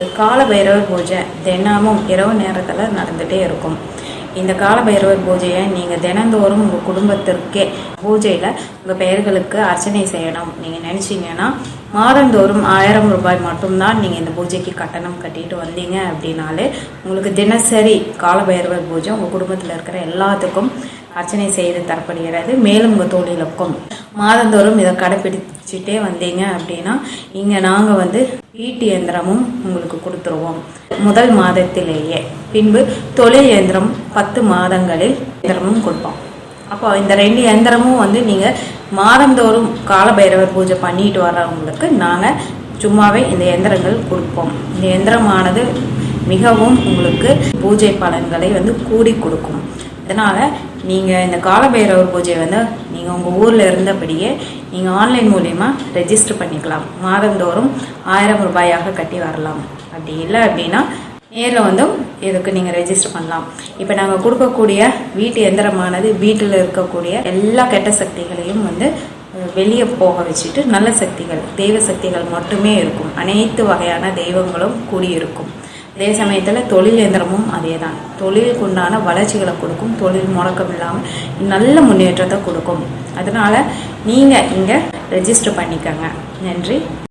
கால பைரவர் பூஜை தினமும் இரவு நேரத்தில் நடந்துகிட்டே இருக்கும். இந்த கால பைரவர் பூஜையை நீங்கள் தினந்தோறும் உங்கள் குடும்பத்திற்கே பூஜையில் உங்கள் பெயர்களுக்கு அர்ச்சனை செய்யணும். நீங்கள் நினச்சிங்கன்னா மாதந்தோறும் ஆயிரம் ரூபாய் மட்டும்தான் நீங்கள் இந்த பூஜைக்கு கட்டணம் கட்டிட்டு வந்தீங்க அப்படின்னாலே உங்களுக்கு தினசரி கால பைரவர் பூஜை உங்கள் குடும்பத்தில் இருக்கிற எல்லாத்துக்கும் அர்ச்சனை செய்து தரப்படுகிறது. மேலும் உங்கள் தொழிலுக்கும் மாதந்தோறும் இதை கடைப்பிடி வச்சுட்டே வந்தீங்க அப்படின்னா இங்கே நாங்கள் வந்து வீட்டு இயந்திரமும் உங்களுக்கு கொடுத்துருவோம். முதல் மாதத்திலேயே. பின்பு தொழில் இயந்திரம் பத்து மாதங்களில் இயந்திரமும் கொடுப்போம். அப்போ இந்த ரெண்டு இயந்திரமும் வந்து நீங்கள் மாதந்தோறும் காலபைரவர் பூஜை பண்ணிட்டு வர்றவங்களுக்கு நாங்கள் சும்மாவே இந்த இயந்திரங்கள் கொடுப்போம். இந்த இயந்திரமானது மிகவும் உங்களுக்கு பூஜை பலன்களை வந்து கூடி கொடுக்கும். அதனால் நீங்கள் இந்த காலபைரவர் பூஜை வந்து நீங்கள் உங்கள் ஊரில் இருந்தபடியே நீங்கள் ஆன்லைன் மூலயமா ரெஜிஸ்டர் பண்ணிக்கலாம். மாதந்தோறும் ஆயிரம் ரூபாயாக கட்டி வரலாம். அப்படி இல்லை அப்படின்னா நேரில் வந்து இதுக்கு நீங்கள் ரெஜிஸ்டர் பண்ணலாம். இப்போ நாங்கள் கொடுக்கக்கூடிய வீட்டு எந்திரமானது வீட்டில் இருக்கக்கூடிய எல்லா கெட்ட சக்திகளையும் வந்து வெளியே போக வச்சுட்டு நல்ல சக்திகள் தெய்வ சக்திகள் மட்டுமே இருக்கும். அனைத்து வகையான தெய்வங்களும் கூடியிருக்கும். அதே சமயத்தில் தொழில் இயந்திரமும் அதே தான் தொழிலுக்கு உண்டான வளர்ச்சிகளை கொடுக்கும். தொழில் முடக்கம் இல்லாமல் நல்ல முன்னேற்றத்தை கொடுக்கும். அதனால் நீங்கள் இங்கே ரெஜிஸ்டர் பண்ணிக்கோங்க. நன்றி.